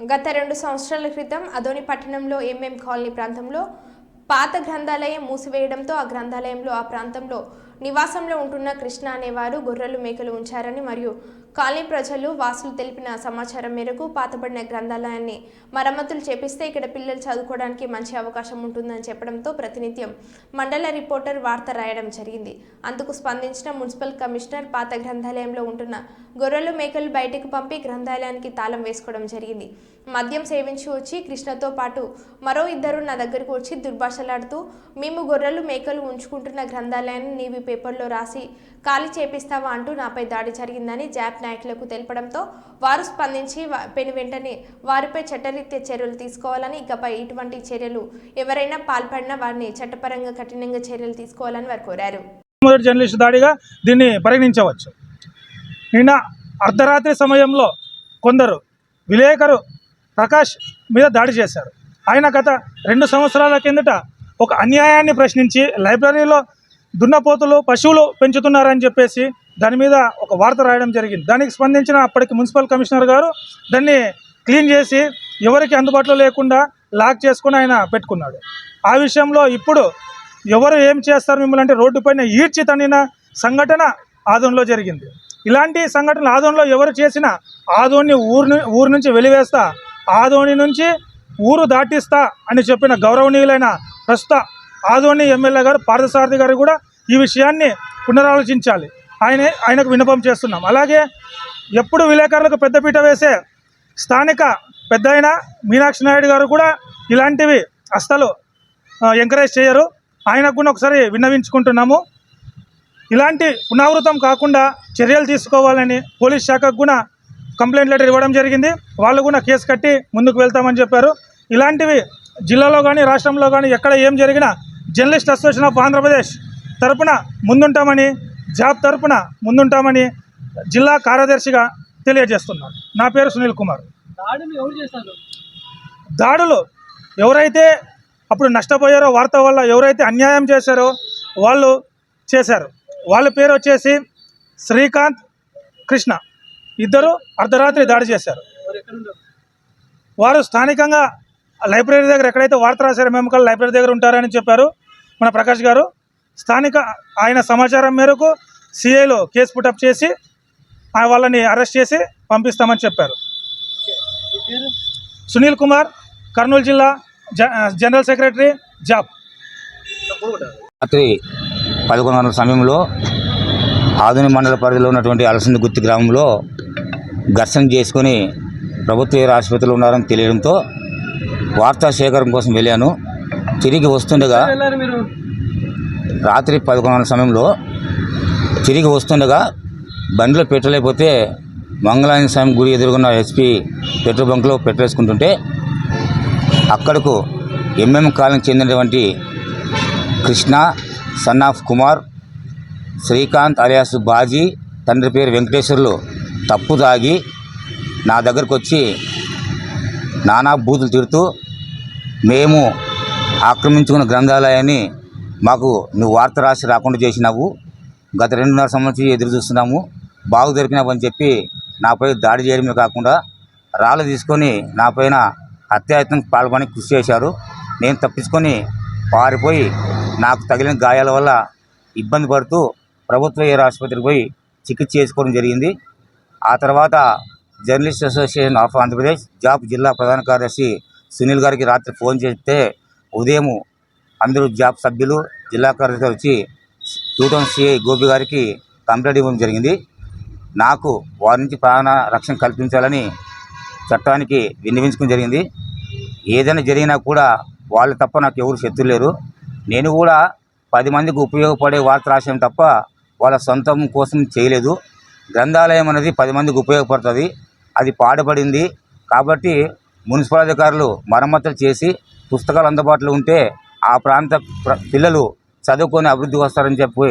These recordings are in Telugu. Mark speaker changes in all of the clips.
Speaker 1: గత రెండు సంవత్సరాల క్రితం అదోని పట్టణంలో ఎంఎం కాలనీ ప్రాంతంలో పాత గ్రంథాలయం మూసివేయడంతో ఆ గ్రంథాలయంలో ఆ ప్రాంతంలో నివాసంలో ఉంటున్న కృష్ణ అనేవారు గొర్రెలు మేకలు ఉంచారని మరియు కాలనీ ప్రజలు వాసులు తెలిపిన సమాచారం మేరకు పాతబడిన గ్రంథాలయాన్ని మరమ్మతులు చేపిస్తే ఇక్కడ పిల్లలు చదువుకోవడానికి మంచి అవకాశం ఉంటుందని చెప్పడంతో ప్రతినిత్యం మండల రిపోర్టర్ వార్త రాయడం జరిగింది. అందుకు స్పందించిన మున్సిపల్ కమిషనర్ పాత గ్రంథాలయంలో ఉంటున్న గొర్రెలు మేకలు బయటకు పంపి గ్రంథాలయానికి తాళం వేసుకోవడం జరిగింది. మద్యం సేవించి వచ్చి కృష్ణతో పాటు మరో ఇద్దరు నా దగ్గరకు వచ్చి దుర్భాషలాడుతూ మేము గొర్రెలు మేకలు ఉంచుకుంటున్న గ్రంథాలయాన్ని నీవి పేపర్లో రాసి ఖాళీ చేపిస్తావా అంటూ నాపై దాడి జరిగిందని జాప్ నాయకులకు తెలపడంతో వారు స్పందించి పెను వెంటనే వారిపై చట్టరీత్యా చర్యలు తీసుకోవాలని ఇకపై ఇటువంటి చర్యలు ఎవరైనా పాల్పడినా వారిని చట్టపరంగా కఠినంగా చర్యలు తీసుకోవాలని వారు కోరారు.
Speaker 2: మొదటి జర్నలిస్ట్ దాడిగా దీన్ని పరిగణించవచ్చు. నిన్న అర్ధరాత్రి సమయంలో కొందరు విలేకరు ప్రకాష్ మీద దాడి చేశారు. ఆయన గత రెండు సంవత్సరాల కిందట ఒక అన్యాయాన్ని ప్రశ్నించి లైబ్రరీలో దున్నపోతులు పశువులు పెంచుతున్నారని చెప్పేసి దాని మీద ఒక వార్త రాయడం జరిగింది. దానికి స్పందించిన అప్పటికి మున్సిపల్ కమిషనర్ గారు దాన్ని క్లీన్ చేసి ఎవరికి అందుబాటులో లేకుండా లాక్ చేసుకుని ఆయన పెట్టుకున్నాడు. ఆ విషయంలో ఇప్పుడు ఎవరు ఏం చేస్తారు మిమ్మల్ని అంటే రోడ్డుపైన ఈడ్చి తన్నిన సంఘటన ఆదోన్లో జరిగింది. ఇలాంటి సంఘటనలు ఆదోన్లో ఎవరు చేసినా ఆదోన్ని ఊరు ఊరు నుంచి వెలివేస్తా ఆదోని నుంచి ఊరు దాటిస్తా అని చెప్పిన గౌరవనీయులైన ప్రస్తుత ఆదోని ఎమ్మెల్యే గారు పార్థసారథి గారు కూడా ఈ విషయాన్ని పునరాలోచించాలి. ఆయన ఆయనకు విన్నపం చేస్తున్నాం. అలాగే ఎప్పుడు విలేకరులకు పెద్దపీట వేసే స్థానిక పెద్ద అయిన మీనాక్షి నాయుడు గారు కూడా ఇలాంటివి అస్సలు ఎంకరేజ్ చేయరు. ఆయనకు కూడా ఒకసారి విన్నవించుకుంటున్నాము. ఇలాంటి పునరావృతం కాకుండా చర్యలు తీసుకోవాలని పోలీస్ శాఖకు కూడా కంప్లైంట్ లెటర్ ఇవ్వడం జరిగింది. వాళ్ళు కూడా కేసు కట్టి ముందుకు వెళ్తామని చెప్పారు. ఇలాంటివి జిల్లాలో కానీ రాష్ట్రంలో కానీ ఎక్కడ ఏం జరిగినా జర్నలిస్ట్ అసోసియేషన్ ఆఫ్ ఆంధ్రప్రదేశ్ తరపున ముందుంటామని జాబ్ తరపున ముందుంటామని జిల్లా కార్యదర్శిగా తెలియజేస్తున్నాను. నా పేరు సునీల్ కుమార్.
Speaker 3: దాడిని ఎవరు చేశారు?
Speaker 2: దాడులు ఎవరైతే అప్పుడు నష్టపోయారో వార్త వల్ల ఎవరైతే అన్యాయం చేశారో వాళ్ళు చేశారు. వాళ్ళ పేరు వచ్చేసి శ్రీకాంత్ కృష్ణ. ఇద్దరు అర్ధరాత్రి దాడి చేశారు. వారు స్థానికంగా లైబ్రరీ దగ్గర ఎక్కడైతే వార్త రాశారో మేము కల్ లైబ్రరీ దగ్గర ఉంటారని చెప్పారు. మన ప్రకాష్ గారు స్థానిక ఆయన సమాచారం మేరకు సిఐలో కేసు పుటప్ చేసి ఆ వాళ్ళని అరెస్ట్ చేసి పంపిస్తామని చెప్పారు. సునీల్ కుమార్ కర్నూలు జిల్లా జ- జనరల్ సెక్రటరీ జాబ్.
Speaker 4: రాత్రి పదకొండు గంటల సమయంలో ఆధునిక మండల పరిధిలో ఉన్నటువంటి అలసంది గుత్తి గ్రామంలో ఘర్షణ చేసుకొని ప్రభుత్వ ఆసుపత్రిలో ఉన్నారని తెలియడంతో వార్తా సేకరణ కోసం వెళ్ళాను. తిరిగి వస్తుండగా రాత్రి పదకొండు సమయంలో తిరిగి వస్తుండగా బండిలో పెట్టలేకపోతే మంగళాంజన స్వామి గుడి ఎదురుగున్న ఎస్పీ పెట్రోల్ బంక్లో పెట్రోల్ వేసుకుంటుంటే అక్కడకు ఎంఎం కాలనీకి చెందినటువంటి Krishna son of Kumar Srikanth alias Baji తండ్రి పేరు వెంకటేశ్వర్లు తప్పు తాగి నా దగ్గరకు వచ్చి నానా బూతులు తిడుతూ మేము ఆక్రమించుకున్న గ్రంథాలయాన్ని మాకు నువ్వు వార్త రాసి రాకుండా చేసినావు. గత రెండున్నర సంవత్సరం ఎదురు చూస్తున్నాము. బాగు దొరికినావని చెప్పి నాపై దాడి చేయడమే కాకుండా రాళ్ళు తీసుకొని నాపైన హత్యాయత్నం పాల్గొని కృషి చేశారు. నేను తప్పించుకొని పారిపోయి నాకు తగిలిన గాయాల వల్ల ఇబ్బంది పడుతూ ప్రభుత్వ ఏర్ ఆసుపత్రికి పోయి చికిత్స చేసుకోవడం జరిగింది. ఆ తర్వాత జర్నలిస్ట్ అసోసియేషన్ ఆఫ్ ఆంధ్రప్రదేశ్ జాబ్ జిల్లా ప్రధాన కార్యదర్శి సునీల్ గారికి రాత్రి ఫోన్ చేస్తే ఉదయం అందరూ జాబ్ సభ్యులు జిల్లా కార్యదర్శి వచ్చి టూ టౌన్ సిఐ గోపి గారికి కంప్లైంట్ ఇవ్వడం జరిగింది. నాకు వారి నుంచి ప్రాణ రక్షణ కల్పించాలని చట్టానికి విన్నవించుకోవడం జరిగింది. ఏదైనా జరిగినా కూడా వాళ్ళు తప్ప నాకు ఎవరు శత్రులు లేరు. నేను కూడా పది మందికి ఉపయోగపడే వార్త రాసాను తప్ప వాళ్ళ సొంతం కోసం చేయలేదు. గ్రంథాలయం అనేది పది మందికి ఉపయోగపడుతుంది. అది పాడుపడింది కాబట్టి మున్సిపల్ అధికారులు మరమ్మతులు చేసి పుస్తకాలు అందుబాటులో ఉంటే ఆ ప్రాంత పిల్లలు చదువుకొని అభివృద్ధి వస్తారని చెప్పి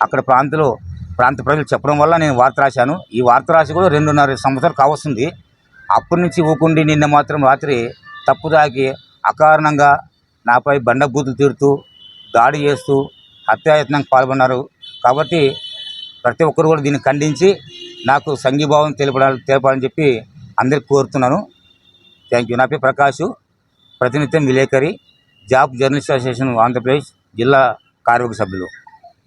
Speaker 4: అక్కడ ప్రాంతంలో ప్రాంత ప్రజలు చెప్పడం వల్ల నేను వార్త రాశాను. ఈ వార్త రాసి కూడా రెండున్నర సంవత్సరాలు కావస్తుంది. అప్పటి నుంచి ఊకుండి నిన్న మాత్రం రాత్రి తప్పు తాకి అకారణంగా నాపై బండబూతులు తీరుతూ దాడి చేస్తూ హత్యాయత్నంకి పాల్గొన్నారు కాబట్టి ప్రతి ఒక్కరు కూడా దీన్ని ఖండించి నాకు సంఘీభావం తెలపడాలి తెలపాలని చెప్పి అందరికి కోరుతున్నాను. థ్యాంక్ యూ నా పేరు ప్రకాష్ ప్రతినిత్యం విలేకరి జాబ్ జర్నలిస్ట్ అసోసియేషన్ ఆంధ్రప్రదేశ్ జిల్లా కార్మిక సభ్యులు.